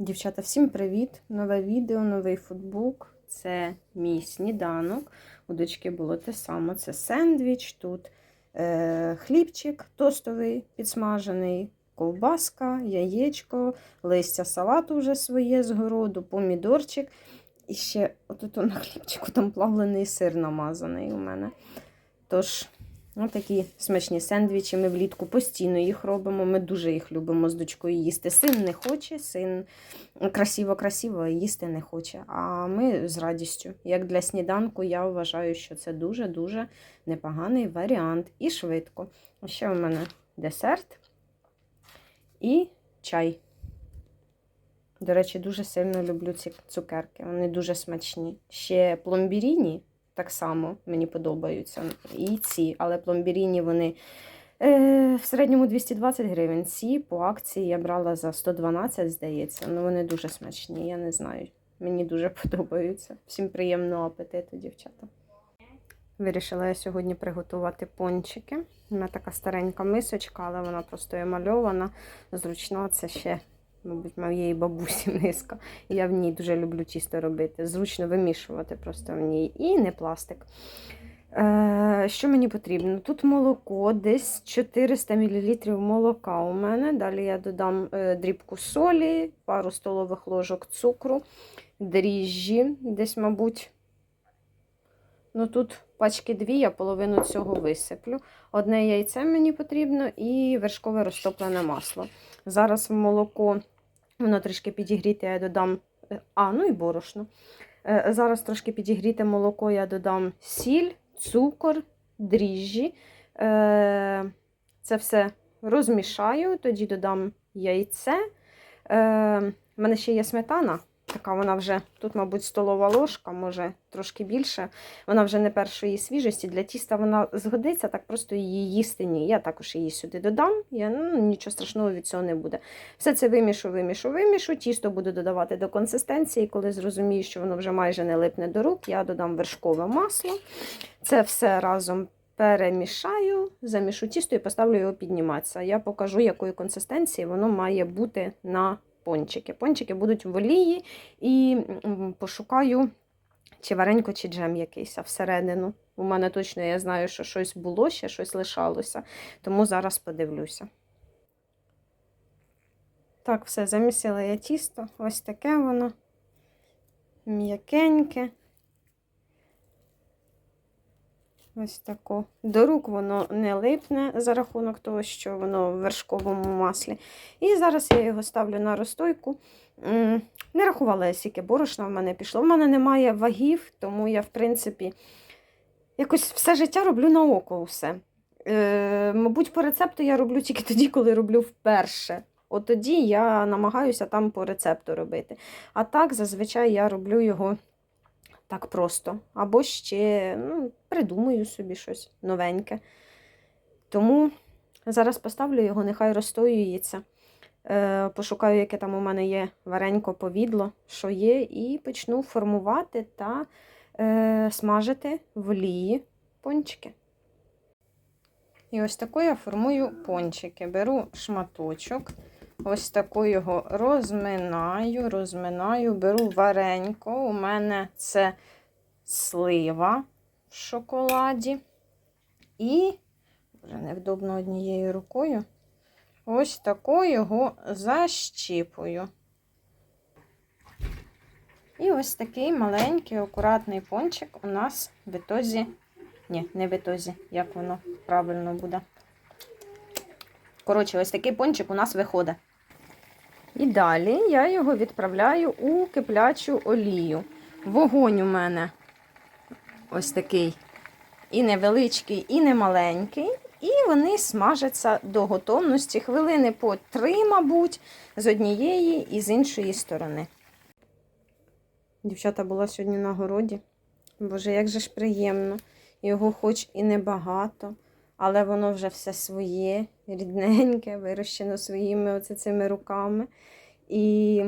Дівчата, всім привіт! Нове відео, новий футбук. Це мій сніданок. У дочки було те саме. Це сендвіч, тут е, хлібчик тостовий підсмажений, ковбаска, яєчко, листя салату вже своє з городу, помідорчик. І ще отут на хлібчику там плавлений сир намазаний у мене. Тож, Ось такі смачні сендвічі. Ми влітку постійно їх робимо. Ми дуже їх любимо з дочкою їсти. Син не хоче, син красиво-красиво їсти не хоче. А ми з радістю. Як для сніданку, я вважаю, що це дуже-дуже непоганий варіант. І швидко. Ще у мене десерт і чай. До речі, дуже сильно люблю ці цукерки. Вони дуже смачні. Ще пломбіріні так само мені подобаються. І ці, але пломбіріні вони е, в середньому 220 гривень. Ці по акції я брала за 112, здається. Ну вони дуже смачні, я не знаю. Мені дуже подобаються. Всім приємного апетиту, дівчата. Вирішила я сьогодні приготувати пончики. У мене така старенька мисочка, але вона просто емальована. Зручно це ще мабуть, моєї бабусі низка. Я в ній дуже люблю чисто робити. Зручно вимішувати просто в ній. І не пластик. Е, Що мені потрібно? Тут молоко, десь 400 мл молока у мене. Далі я додам е, дрібку солі, пару столових ложок цукру, дріжджі, десь, мабуть. Ну тут пачки дві, я половину цього висиплю. Одне яйце мені потрібно і вершкове розтоплене масло. Зараз в молоко, воно трішки підігріте, я додам, а, ну і борошно. Е, Зараз трошки підігріте молоко, я додам сіль, цукор, дріжджі. Е, Це все розмішаю, тоді додам яйце. Е, У мене ще є сметана. Така вона вже, тут, мабуть, столова ложка, може трошки більше. Вона вже не першої свіжості. Для тіста вона згодиться, так просто її їсти ні. Я також її сюди додам, я, ну, нічого страшного від цього не буде. Все це вимішу, вимішу, вимішу. Тісто буду додавати до консистенції. Коли зрозумію, що воно вже майже не липне до рук, я додам вершкове масло. Це все разом перемішаю, замішу тісто і поставлю його підніматися. Я покажу, якої консистенції воно має бути на пончики. Пончики будуть в олії і пошукаю, чи варенько, чи джем якийсь всередину. У мене точно я знаю, що щось було, ще щось лишалося, тому зараз подивлюся. Так, все, замісила я тісто. Ось таке воно м'якеньке. Ось тако. До рук воно не липне за рахунок того, що воно в вершковому маслі. І зараз я його ставлю на розстойку. Не рахувала я скільки борошна в мене пішло. В мене немає вагів, тому я, в принципі, якось все життя роблю на око все. Е, Мабуть, по рецепту я роблю тільки тоді, коли роблю вперше. От тоді я намагаюся там по рецепту робити. А так, зазвичай я роблю його так просто. Або ще ну, придумаю собі щось новеньке. Тому зараз поставлю його, нехай розстоюється. Е, Пошукаю, яке там у мене є варенько повідло, що є, і почну формувати та е, смажити в олії пончики. І ось таку я формую пончики. Беру шматочок. Ось таку його розминаю, розминаю, беру варенько. У мене це слива в шоколаді. І, вже невдобно однією рукою, ось таку його защіпую. І ось такий маленький, акуратний пончик у нас в ітозі, ні, не в ітозі, як воно правильно буде. Коротше, ось такий пончик у нас виходить. І далі я його відправляю у киплячу олію. Вогонь у мене ось такий і невеличкий, і немаленький. І вони смажаться до готовності хвилини по три, мабуть, з однієї і з іншої сторони. Дівчата була сьогодні на городі. Боже, як же ж приємно. Його хоч і небагато, але воно вже все своє, рідненьке, вирощено своїми цими руками. І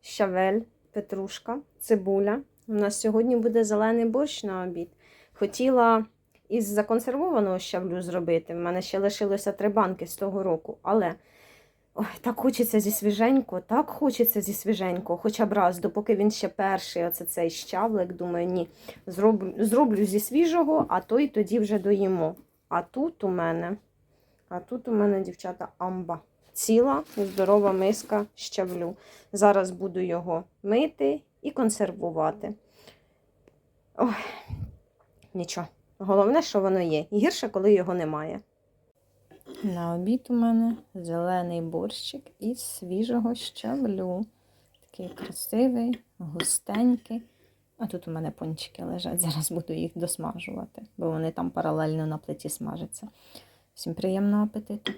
щавель, петрушка, цибуля. У нас сьогодні буде зелений борщ на обід. Хотіла із законсервованого щавлю зробити. В мене ще лишилося три банки з того року, але Ой, так хочеться зі свіженько, так хочеться зі свіженько, хоча б раз, допоки він ще перший, оце цей щавлик, думаю, ні, зроблю, зроблю зі свіжого, а то й тоді вже доїмо. А тут у мене, а тут у мене, дівчата, амба. Ціла здорова миска щавлю. Зараз буду його мити і консервувати. Ой, нічого. Головне, що воно є. Гірше, коли його немає. На обід у мене зелений борщик із свіжого щавлю. Такий красивий, густенький. А тут у мене пончики лежать. Зараз буду їх досмажувати, бо вони там паралельно на плиті смажаться. Всім приємного апетиту.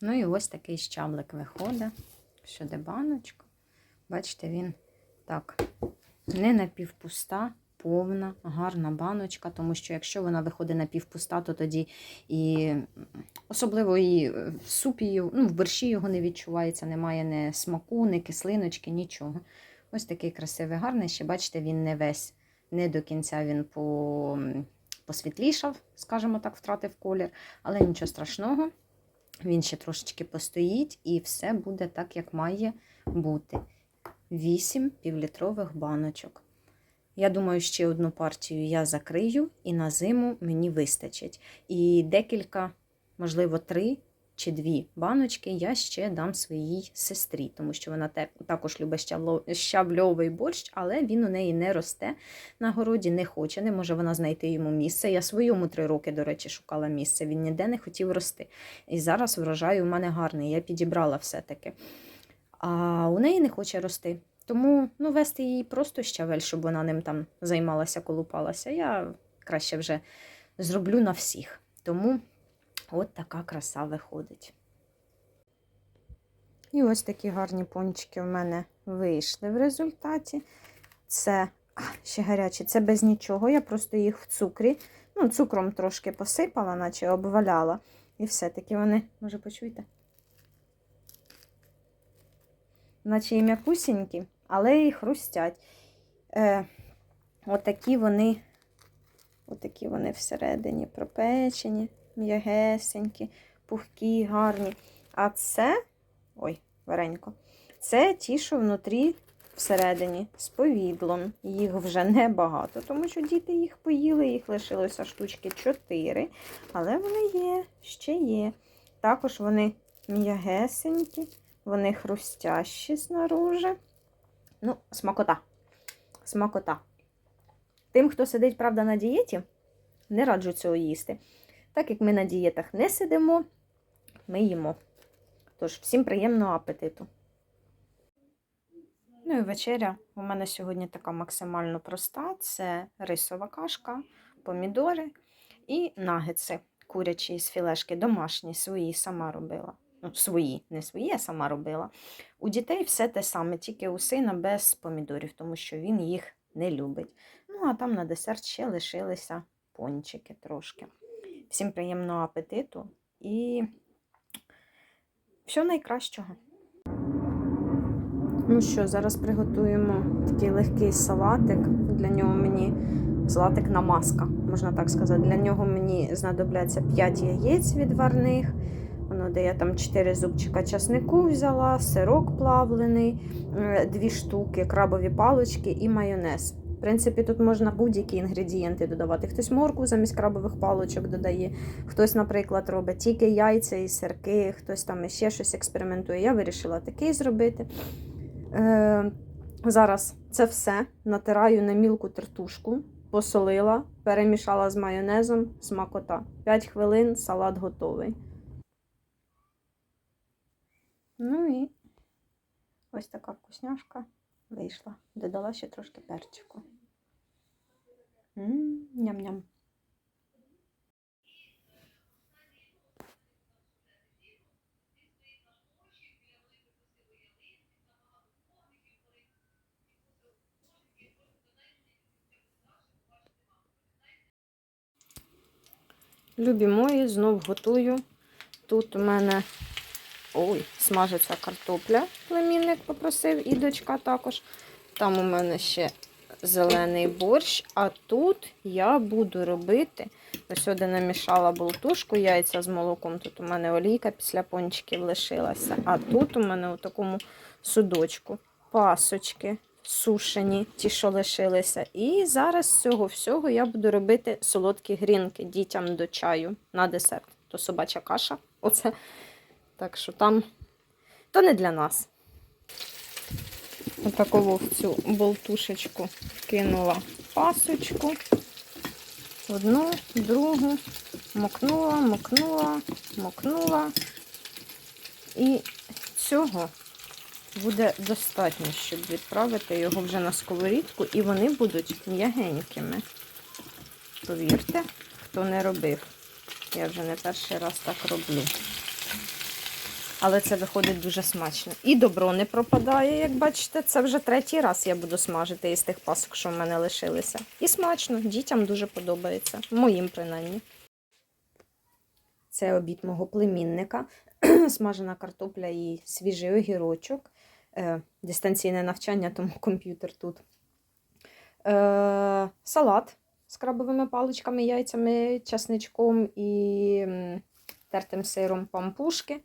Ну і ось такий щаблик виходить. Сюди баночку. Бачите, він так не напівпуста, повна, гарна баночка, тому що якщо вона виходить напівпуста, то тоді і особливо і в супі, ну, в борщі його не відчувається, немає ні смаку, ні кислиночки, нічого. Ось такий красивий, гарний. Ще бачите, він не весь, не до кінця він по, посвітлішав, скажімо так, втратив колір, але нічого страшного. Він ще трошечки постоїть і все буде так, як має бути. 8 півлітрових баночок. Я думаю, ще одну партію я закрию, і на зиму мені вистачить. І декілька, можливо, три чи дві баночки я ще дам своїй сестрі, тому що вона також любить щавльовий борщ, але він у неї не росте на городі, не хоче, не може вона знайти йому місце. Я своєму три роки, до речі, шукала місце. Він ніде не хотів рости. І зараз врожай у мене гарний, я підібрала все-таки. А у неї не хоче рости. Тому ну, вести їй просто щавель, щоб вона ним там займалася, колупалася. Я краще вже зроблю на всіх. Тому от така краса виходить. І ось такі гарні пончики в мене вийшли в результаті. Це а, ще гарячі, це без нічого. Я просто їх в цукрі, ну, цукром трошки посипала, наче обваляла. І все-таки вони, може, почуєте? Наче і м'якусінькі, але і хрустять. Е, отакі вони, отакі вони всередині пропечені, м'ягесенькі, пухкі, гарні. А це, ой, варенько, це ті, що внутрі всередині з повідлом. Їх вже небагато, тому що діти їх поїли, їх лишилося штучки 4, але вони є, ще є. Також вони м'ягесенькі, вони хрустящі снаружи. Ну, смакота. Смакота. Тим, хто сидить, правда, на дієті, не раджу цього їсти. Так як ми на дієтах не сидимо, ми їмо. Тож, всім приємного апетиту. Ну і вечеря у мене сьогодні така максимально проста: це рисова кашка, помідори і нагетси курячі з філешки, домашні, свої сама робила. Ну, свої, не свої, а сама робила. У дітей все те саме, тільки у сина без помідорів, тому що він їх не любить. Ну, а там на десерт ще лишилися пончики трошки. Всім приємного апетиту і всього найкращого. Ну що, зараз приготуємо такий легкий салатик. Для нього мені салатик намазка, можна так сказати. Для нього мені знадобляться 5 яєць відварних. Воно, де я там 4 зубчика часнику взяла, сирок плавлений, 2 штуки, крабові палочки і майонез. В принципі, тут можна будь-які інгредієнти додавати. Хтось моркву замість крабових палочок додає, хтось, наприклад, робить тільки яйця і сирки, хтось там ще щось експериментує. Я вирішила такий зробити. Е, зараз це все натираю на мілку тертушку, посолила, перемішала з майонезом, смакота. 5 хвилин, салат готовий. Ну і ось така вкусняшка вийшла. Додала ще трошки перчику. Ням-ням. Любі мої, знов готую. Тут у мене ой, смажиться картопля. Племінник попросив, і дочка також. Там у мене ще зелений борщ, а тут я буду робити. Сюди намішала болтушку, яйця з молоком. Тут у мене олійка після пончиків лишилася. А тут у мене у такому судочку пасочки сушені, ті, що лишилися. І зараз з цього всього я буду робити солодкі грінки дітям до чаю на десерт. То собача каша. Оце. Так що там то не для нас. Отаково в цю болтушечку кинула пасочку. Одну, другу, мокнула, мокнула, мокнула. І цього буде достатньо, щоб відправити його вже на сковорідку, і вони будуть м'ягенькими. Повірте, хто не робив. Я вже не перший раз так роблю. Але це виходить дуже смачно. І добро не пропадає, як бачите, це вже третій раз я буду смажити із тих пасок, що в мене лишилися. І смачно, дітям дуже подобається. Моїм принаймні. Це обід мого племінника. Смажена картопля і свіжий огірочок. Е, дистанційне навчання, тому комп'ютер тут. Е, салат з крабовими паличками, яйцями, часничком і тертим сиром пампушки.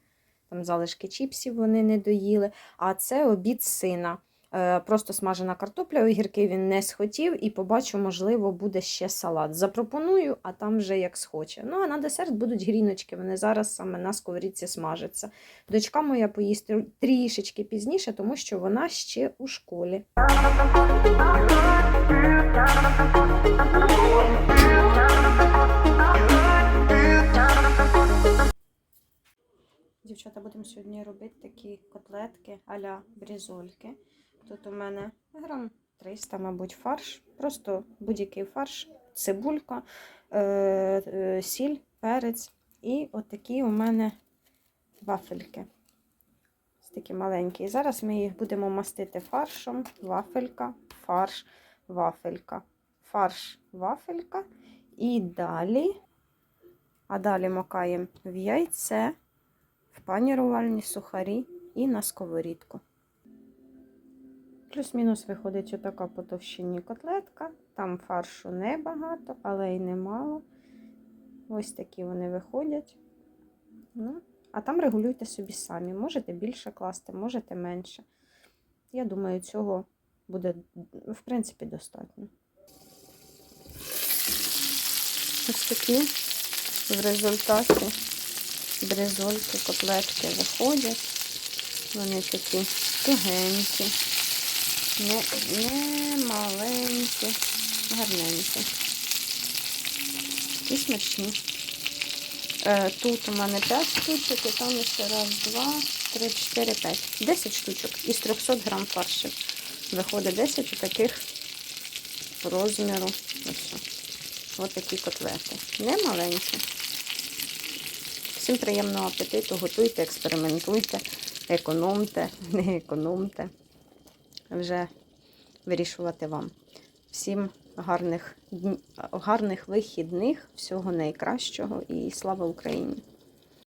Там залишки чіпсів вони не доїли. А це обід сина. Е, Просто смажена картопля, огірки він не схотів і побачу, можливо, буде ще салат. Запропоную, а там вже як схоче. Ну, а на десерт будуть гріночки, вони зараз саме на сковорідці смажаться. Дочка моя поїсть трішечки пізніше, тому що вона ще у школі. Дівчата, будемо сьогодні робити такі котлетки а-ля брізольки. Тут у мене грам 300, мабуть, фарш. Просто будь-який фарш, цибулька, е- е- сіль, перець. І отакі у мене вафельки. Ось такі маленькі. І зараз ми їх будемо мастити фаршом, вафелька, фарш, вафелька, фарш, вафелька. І далі, а далі макаємо в яйце панірувальні сухарі і на сковорідку. Плюс-мінус виходить отака по товщині котлетка. Там фаршу небагато, але й немало. Ось такі вони виходять. Ну, а там регулюйте собі самі. Можете більше класти, можете менше. Я думаю, цього буде, в принципі, достатньо. Ось такі в результаті бризольки, котлетки виходять. Вони такі тугенькі, не, не маленькі, гарненькі. І смачні. Е, тут у мене 5 штучок, і там ще раз, два, три, чотири, п'ять. 10 штучок із 300 грам фаршів. Виходить 10 таких розміру. Ось. Ось такі котлети. Не маленькі. Всім приємного апетиту, готуйте, експериментуйте, економте, не економте. Вже вирішувати вам. Всім гарних, гарних вихідних, всього найкращого і слава Україні!